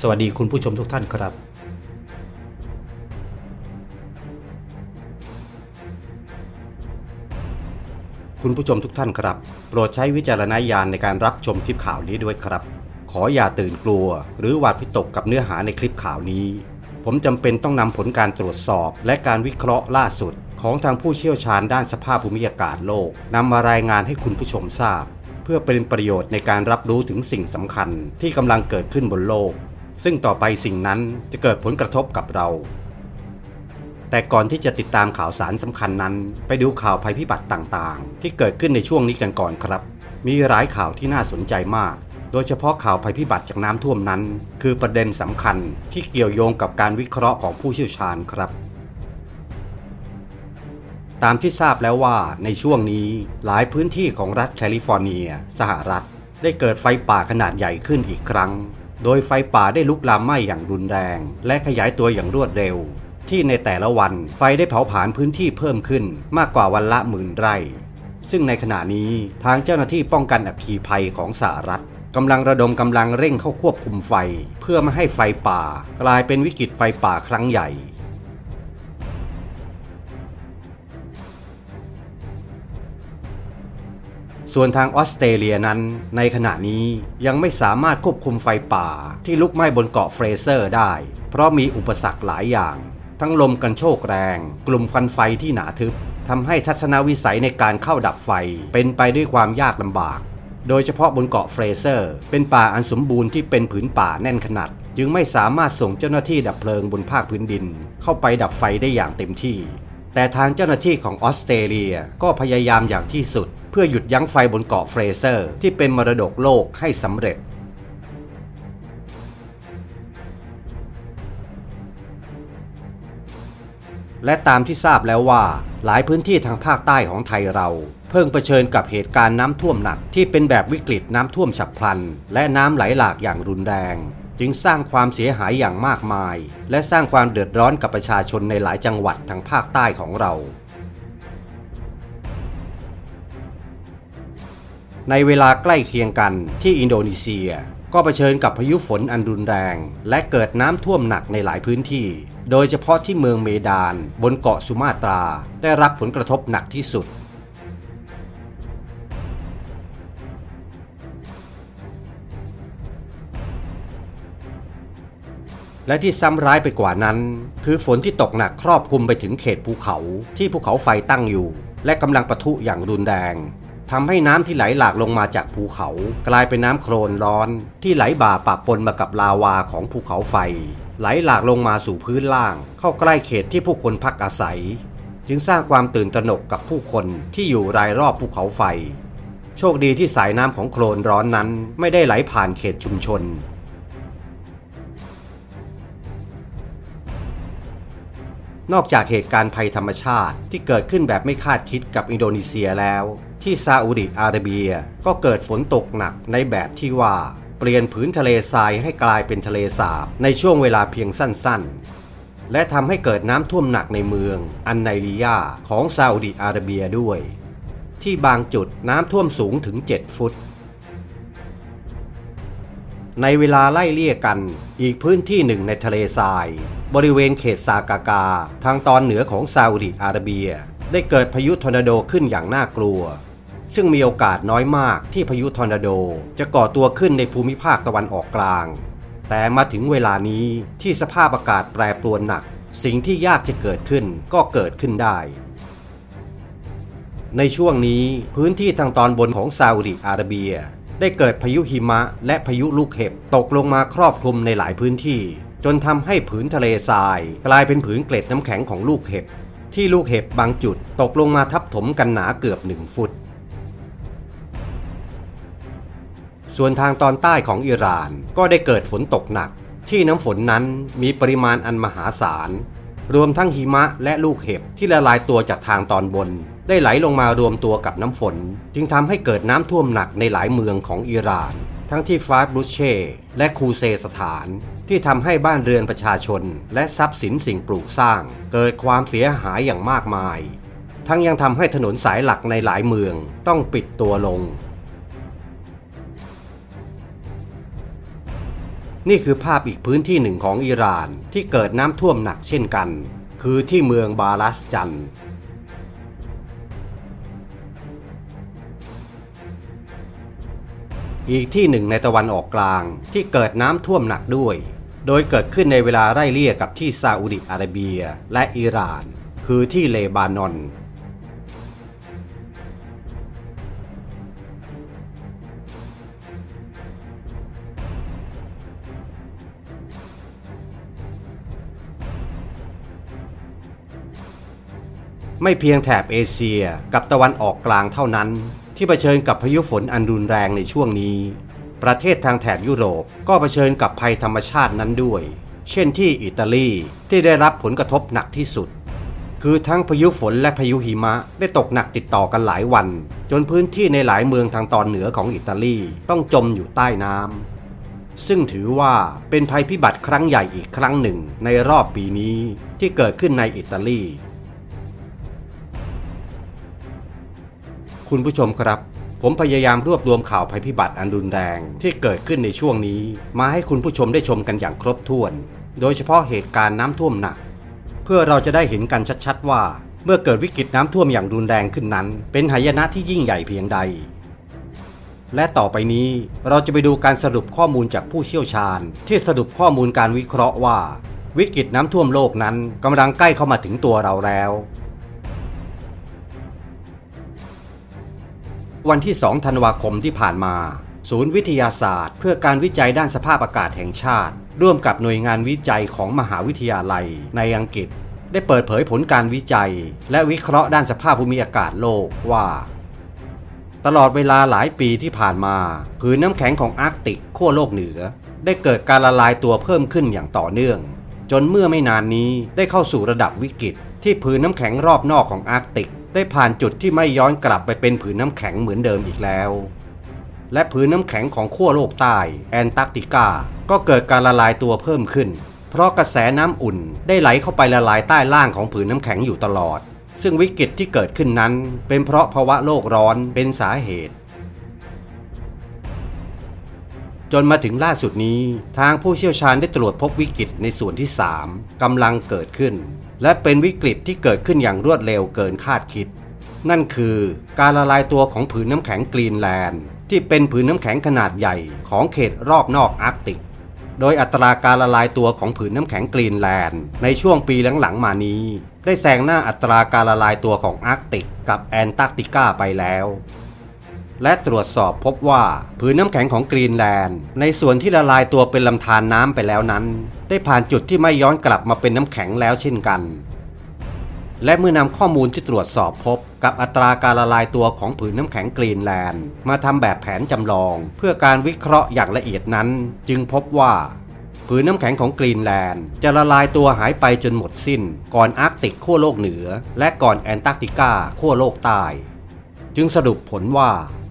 สวัสดีคุณผู้ชมทุกท่านครับคุณผู้ชมทุกท่านครับ โปรดใช้วิจารณญาณในการรับชมคลิปข่าวนี้ด้วยครับ ขออย่าตื่นกลัว หรือหวาดวิตกกับเนื้อหาในคลิปข่าวนี้ ผมจำเป็นต้องนำผลการตรวจสอบ และการวิเคราะห์ล่าสุด ของทางผู้เชี่ยวชาญด้านสภาพภูมิอากาศโลกนำมารายงานให้คุณผู้ชมทราบ เพื่อเป็นประโยชน์ในการรับรู้ถึงสิ่งสำคัญที่กำลังเกิดขึ้นบนโลก ซึ่งต่อไปสิ่งนั้นจะเกิดผลกระทบกับเรา แต่ก่อนที่จะติดตามข่าวสารสำคัญนั้น ไปดูข่าวภัยพิบัติต่างๆ ที่เกิดขึ้นในช่วงนี้กันก่อนครับ มีหลายข่าวที่น่าสนใจมาก โดยเฉพาะข่าวภัยพิบัติจากน้ำท่วมนั้น คือประเด็นสำคัญที่เกี่ยวโยงกับการวิเคราะห์ของผู้เชี่ยวชาญครับตามที่ทราบแล้วว่าในช่วงนี้หลายพื้นที่ของรัฐแคลิฟอร์เนีย สหรัฐ ได้เกิดไฟป่าขนาดใหญ่ขึ้นอีกครั้ง โดยไฟป่าได้ลุกลามไหม้อย่างรุนแรง และขยายตัวอย่างรวดเร็ว ที่ในแต่ละวันไฟได้เผาผลาญพื้นที่เพิ่มขึ้นมากกว่าวันละหมื่นไร่ ซึ่งในขณะนี้ทางเจ้าหน้าที่ป้องกันอัคคีภัยของสหรัฐกำลังระดมกำลังเร่งเข้าควบคุมไฟ เพื่อไม่ให้ไฟป่า กลายเป็นวิกฤตไฟป่าครั้งใหญ่ ส่วนทางออสเตรเลียนั้น ในขณะนี้ยังไม่สามารถควบคุมไฟป่าที่ลุกไหม้บนเกาะเฟรเซอร์ได้ เพราะมีอุปสรรคหลายอย่าง ทั้งลมกันโชกแรง กลุ่มควันไฟที่หนาทึบทำให้ทัศนวิสัยในการเข้าดับไฟเป็นไปด้วยความยากลำบาก โดยเฉพาะบนเกาะเฟรเซอร์ เป็นป่าอันสมบูรณ์ที่เป็นผืนป่าแน่นขนาด จึงไม่สามารถส่งเจ้าหน้าที่ดับเพลิงบนภาคพื้นดิน เข้าไปดับไฟได้อย่างเต็มที่ แต่ทางเจ้าหน้าที่ของออสเตรเลียก็พยายามอย่างที่สุด เพื่อหยุดยั้งไฟบนเกาะเฟรเซอร์ ที่เป็นมรดกโลกให้สำเร็จ และตามที่ทราบแล้วว่าหลายพื้นที่ทางภาคใต้ของไทยเรา เพิ่งเผชิญกับเหตุการณ์น้ำท่วมหนักที่เป็นแบบวิกฤตน้ำท่วมฉับพลัน และน้ำไหลหลากอย่างรุนแรง จึงสร้างความเสียหายอย่างมากมาย และสร้างความเดือดร้อนกับประชาชนในหลายจังหวัดทางภาคใต้ของเรา ในเวลาใกล้เคียงกันที่อินโดนีเซีย ก็เผชิญกับพายุฝนอันรุนแรง และเกิดน้ำท่วมหนักในหลายพื้นที่ โดยเฉพาะที่เมืองเมดาน บนเกาะสุมาตรา ได้รับผลกระทบหนักที่สุด และที่ซ้ำร้ายไปกว่านั้น คือฝนที่ตกหนักครอบคลุมไปถึงเขตภูเขาที่ภูเขาไฟตั้งอยู่ และกำลังปะทุอย่างรุนแรงทำให้น้ำที่ไหลหลากลงมาจากภูเขา กลายเป็นน้ำโคลนร้อน ที่ไหลบ่าปะปนมากับลาวาของภูเขาไฟ ไหลหลากลงมาสู่พื้นล่าง เข้าใกล้เขตที่ผู้คนพักอาศัย จึงสร้างความตื่นตระหนกกับผู้คนที่อยู่รายรอบภูเขาไฟ โชคดีที่สายน้ำของโคลนร้อนนั้นไม่ได้ไหลผ่านเขตชุมชน นอกจากเหตุการณ์ภัยธรรมชาติที่เกิดขึ้นแบบไม่คาดคิดกับอินโดนีเซียแล้ว ที่ซาอุดิอาระเบียก็เกิดฝนตกหนักในแบบที่ว่า เปลี่ยนผืนทะเลทรายให้กลายเป็นทะเลสาบในช่วงเวลาเพียงสั้นๆ และทำให้เกิดน้ำท่วมหนักในเมือง อันไนลียาของซาอุดิอาระเบียด้วย ที่บางจุดน้ำท่วมสูงถึง 7 ฟุต ในเวลาไล่เลี่ยกัน อีกพื้นที่หนึ่งในทะเลทราย บริเวณเขตซากากา ทางตอนเหนือของซาอุดิอาระเบีย ได้เกิดพายุทอร์นาโดขึ้นอย่างน่ากลัว ซึ่งมีโอกาสน้อยมากที่พายุทอร์นาโดจะก่อตัวขึ้นในภูมิภาคตะวันออกกลาง แต่มาถึงเวลานี้ที่สภาพอากาศแปรปรวนหนัก สิ่งที่ยากจะเกิดขึ้นก็เกิดขึ้นได้ในช่วงนี้พื้นที่ทางตอนบนของซาอุดิอาระเบีย ได้เกิดพายุหิมะและพายุลูกเห็บตกลงมาครอบคลุมในหลายพื้นที่ จนทำให้ผืนทะเลทราย กลายเป็นผืนเกล็ดน้ำแข็งของลูกเห็บ ที่ลูกเห็บบางจุดตกลงมาทับถมกันหนาเกือบหนึ่งฟุต ส่วนทางตอนใต้ของอิหร่านก็ได้เกิดฝนตกหนัก ที่น้ำฝนนั้นมีปริมาณอันมหาศาลรวมทั้งหิมะและลูกเห็บที่ละลายตัวจากทางตอนบน ได้ไหลลงมารวมตัวกับน้ำฝน จึงทำให้เกิดน้ำท่วมหนักในหลายเมืองของอิหร่าน ทั้งที่ฟาสบุชเช่ และคูเซสถาน ที่ทำให้บ้านเรือนประชาชน และทรัพย์สินสิ่งปลูกสร้าง เกิดความเสียหายอย่างมากมาย ทั้งยังทำให้ถนนสายหลักในหลายเมืองต้องปิดตัวลง นี่คือภาพอีกพื้นที่หนึ่งของอิหร่านที่เกิดน้ำท่วมหนักเช่นกัน คือที่เมืองบาลัสจัน อีกที่หนึ่งในตะวันออกกลางที่เกิดน้ำท่วมหนักด้วย โดยเกิดขึ้นในเวลาไล่เลี่ยกับที่ซาอุดิอาระเบียและอิหร่าน คือที่เลบานอนไม่เพียงแถบเอเชียกับตะวันออกกลางเท่านั้น ที่เผชิญกับพายุฝนอันรุนแรงในช่วงนี้ ประเทศทางแถบยุโรปก็เผชิญกับภัยธรรมชาตินั้นด้วย เช่นที่อิตาลีที่ได้รับผลกระทบหนักที่สุด คือทั้งพายุฝนและพายุหิมะได้ตกหนักติดต่อกันหลายวัน จนพื้นที่ในหลายเมืองทางตอนเหนือของอิตาลีต้องจมอยู่ใต้น้ำซึ่งถือว่าเป็นภัยพิบัติครั้งใหญ่อีกครั้งหนึ่งในรอบปีนี้ที่เกิดขึ้นในอิตาลี คุณผู้ชมครับ ผมพยายามรวบรวมข่าวภัยพิบัติอันรุนแรงที่เกิดขึ้นในช่วงนี้ มาให้คุณผู้ชมได้ชมกันอย่างครบถ้วน โดยเฉพาะเหตุการณ์น้ำท่วมหนัก เพื่อเราจะได้เห็นกันชัดๆว่า เมื่อเกิดวิกฤตน้ำท่วมอย่างรุนแรงขึ้นนั้น เป็นหายนะที่ยิ่งใหญ่เพียงใด และต่อไปนี้เราจะไปดูการสรุปข้อมูลจากผู้เชี่ยวชาญ ที่สรุปข้อมูลการวิเคราะห์ว่า วิกฤตน้ำท่วมโลกนั้นกำลังใกล้เข้ามาถึงตัวเราแล้ว วันที่ 2 ธันวาคมที่ผ่านมา ศูนย์วิทยาศาสตร์ เพื่อการวิจัยด้านสภาพอากาศแห่งชาติ ร่วมกับหน่วยงานวิจัยของมหาวิทยาลัยในอังกฤษ ได้เปิดเผยผลการวิจัย และวิเคราะห์ด้านสภาพภูมิอากาศโลกว่า ตลอดเวลาหลายปีที่ผ่านมาผืนน้ำแข็งของอาร์กติกขั้วโลกเหนือ ได้เกิดการละลายตัวเพิ่มขึ้นอย่างต่อเนื่อง จนเมื่อไม่นานนี้ได้เข้าสู่ระดับวิกฤตที่ผืนน้ำแข็งรอบนอกของอาร์กติก ได้ผ่านจุดที่ไม่ย้อนกลับไปเป็นผืนน้ำแข็งเหมือนเดิมอีกแล้ว และผืนน้ำแข็งของขั้วโลกใต้แอนตาร์กติกา ก็เกิดการละลายตัวเพิ่มขึ้น เพราะกระแสน้ำอุ่นได้ไหลเข้าไปละลายใต้ล่างของผืนน้ำแข็งอยู่ตลอด ซึ่งวิกฤตที่เกิดขึ้นนั้น เป็นเพราะภาวะโลกร้อนเป็นสาเหตุ จนมาถึงล่าสุดนี้ ทางผู้เชี่ยวชาญได้ตรวจพบวิกฤตในส่วนที่ 3กำลังเกิดขึ้น และเป็นวิกฤตที่เกิดขึ้นอย่างรวดเร็วเกินคาดคิด นั่นคือการละลายตัวของผืนน้ำแข็งกรีนแลนด์ ที่เป็นผืนน้ำแข็งขนาดใหญ่ของเขตรอบนอกอาร์กติก โดยอัตราการละลายตัวของผืนน้ำแข็งกรีนแลนด์ ในช่วงปีหลังๆมานี้ ได้แซงหน้าอัตราการละลายตัวของอาร์กติก กับแอนตาร์กติกาไปแล้ว และตรวจสอบพบว่าผืนน้ำแข็งของกรีนแลนด์ ในส่วนที่ละลายตัวเป็นลำธารน้ำไปแล้วนั้น ได้ผ่านจุดที่ไม่ย้อนกลับมาเป็นน้ำแข็งแล้วเช่นกัน และเมื่อนำข้อมูลที่ตรวจสอบพบ กับอัตราการละลายตัวของผืนน้ำแข็งกรีนแลนด์ มาทำแบบแผนจำลอง เพื่อการวิเคราะห์อย่างละเอียดนั้น จึงพบว่าผืนน้ำแข็งของกรีนแลนด์ จะละลายตัวหายไปจนหมดสิ้น ก่อนอาร์กติกขั้วโลกเหนือ และก่อนแอนตาร์กติกาขั้วโลกใต้ จึงสรุปผลว่า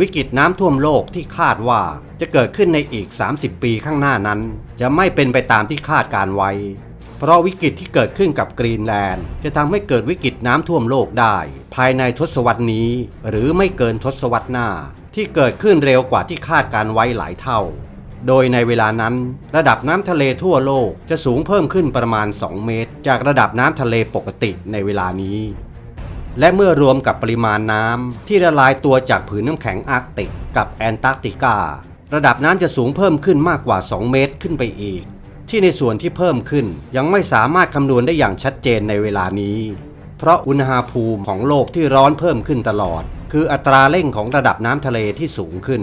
วิกฤตน้ำท่วมโลกที่คาดว่าจะเกิดขึ้นในอีก 30 ปีข้างหน้านั้น จะไม่เป็นไปตามที่คาดการไว้ เพราะวิกฤตที่เกิดขึ้นกับกรีนแลนด์ จะทำให้เกิดวิกฤตน้ำท่วมโลกได้ ภายในทศวรรษนี้ หรือไม่เกินทศวรรษหน้า ที่เกิดขึ้นเร็วกว่าที่คาดการไว้หลายเท่า โดยในเวลานั้น ระดับน้ำทะเลทั่วโลกจะสูงเพิ่มขึ้นประมาณ 2 เมตร จากระดับน้ำทะเลปกติในเวลานี้ และเมื่อรวมกับปริมาณน้ำที่ละลายตัวจากผืนน้ำแข็งอาร์กติกกับแอนตาร์กติการะดับน้ำจะสูงเพิ่มขึ้นมากกว่า 2 เมตรขึ้นไปอีก ที่ในส่วนที่เพิ่มขึ้นยังไม่สามารถคำนวณได้อย่างชัดเจนในเวลานี้ เพราะอุณหภูมิของโลกที่ร้อนเพิ่มขึ้นตลอด คืออัตราเร่งของระดับน้ำทะเลที่สูงขึ้น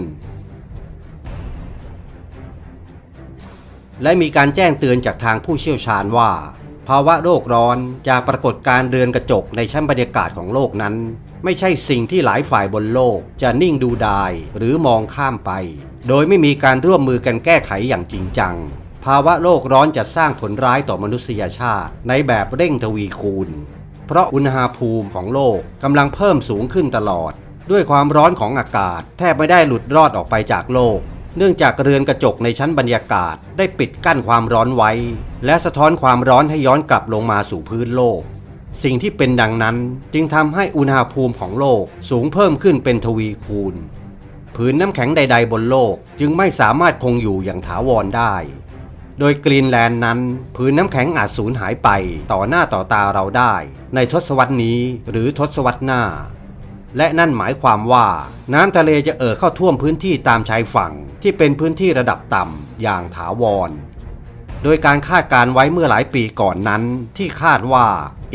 และมีการแจ้งเตือนจากทางผู้เชี่ยวชาญว่า ภาวะโลกร้อนจากปรากฏการเรือนกระจกในชั้นบรรยากาศของโลกนั้น ไม่ใช่สิ่งที่หลายฝ่ายบนโลกจะนิ่งดูดายหรือมองข้ามไป โดยไม่มีการร่วมมือกันแก้ไขอย่างจริงจัง ภาวะโลกร้อนจะสร้างผลร้ายต่อมนุษยชาติในแบบเร่งทวีคูณ เพราะอุณหภูมิของโลกกำลังเพิ่มสูงขึ้นตลอด ด้วยความร้อนของอากาศ แทบไม่ได้หลุดรอดออกไปจากโลก เนื่องจากเรือนกระจกในชั้นบรรยากาศได้ปิดกั้นความร้อนไว้ และสะท้อนความร้อนให้ย้อนกลับลงมาสู่พื้นโลก สิ่งที่เป็นดังนั้นจึงทำให้อุณหภูมิของโลกสูงเพิ่มขึ้นเป็นทวีคูณผืนน้ำแข็งใด ๆ บนโลกจึงไม่สามารถคงอยู่อย่างถาวรได้ โดยกรีนแลนด์นั้นผืนน้ำแข็งอาจสูญหายไปต่อหน้าต่อตาเราได้ ในทศวรรษนี้หรือทศวรรษหน้า และนั่นหมายความว่า น้ำทะเลจะเอ่อเข้าท่วมพื้นที่ตามชายฝั่งที่เป็นพื้นที่ระดับต่ำอย่างถาวร โดยการคาดการไว้เมื่อหลายปีก่อนนั้น ที่คาดว่า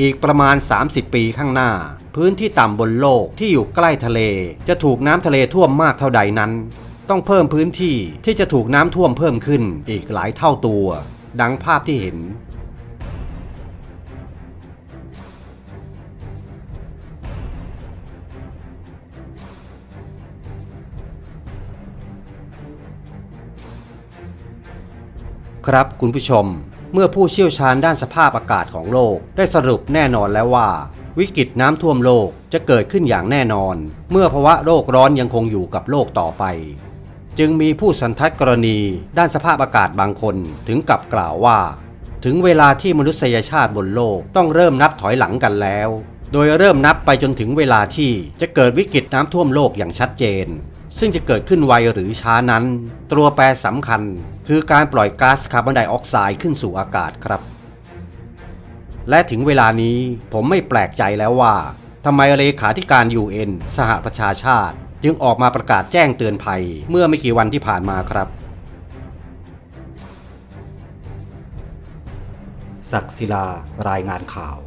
อีกประมาณ 30 ปีข้างหน้า พื้นที่ต่ำบนโลกที่อยู่ใกล้ทะเล จะถูกน้ำทะเลท่วมมากเท่าใดนั้น ต้องเพิ่มพื้นที่ที่จะถูกน้ำท่วมเพิ่มขึ้นอีกหลายเท่าตัว ดังภาพที่เห็น ครับคุณผู้ชม เมื่อผู้เชี่ยวชาญด้านสภาพอากาศของโลก ได้สรุปแน่นอนแล้วว่า วิกฤตน้ำท่วมโลกจะเกิดขึ้นอย่างแน่นอน เมื่อภาวะโลกร้อนยังคงอยู่กับโลกต่อไป จึงมีผู้สันทัดกรณีด้านสภาพอากาศบางคนถึงกับกล่าวว่า ถึงเวลาที่มนุษยชาติบนโลกต้องเริ่มนับถอยหลังกันแล้ว โดยเริ่มนับไปจนถึงเวลาที่จะเกิดวิกฤตน้ำท่วมโลกอย่างชัดเจนซึ่งจะเกิดขึ้นไวหรือช้านั้น ตัวแปรสำคัญ คือการปล่อยก๊าซคาร์บอนไดออกไซด์ขึ้นสู่อากาศครับ และถึงเวลานี้ผมไม่แปลกใจแล้วว่าทำไมเลขาธิการ UN สหประชาชาติ จึงออกมาประกาศแจ้งเตือนภัยเมื่อไม่กี่วันที่ผ่านมาครับ ศักศิลารายงานข่าว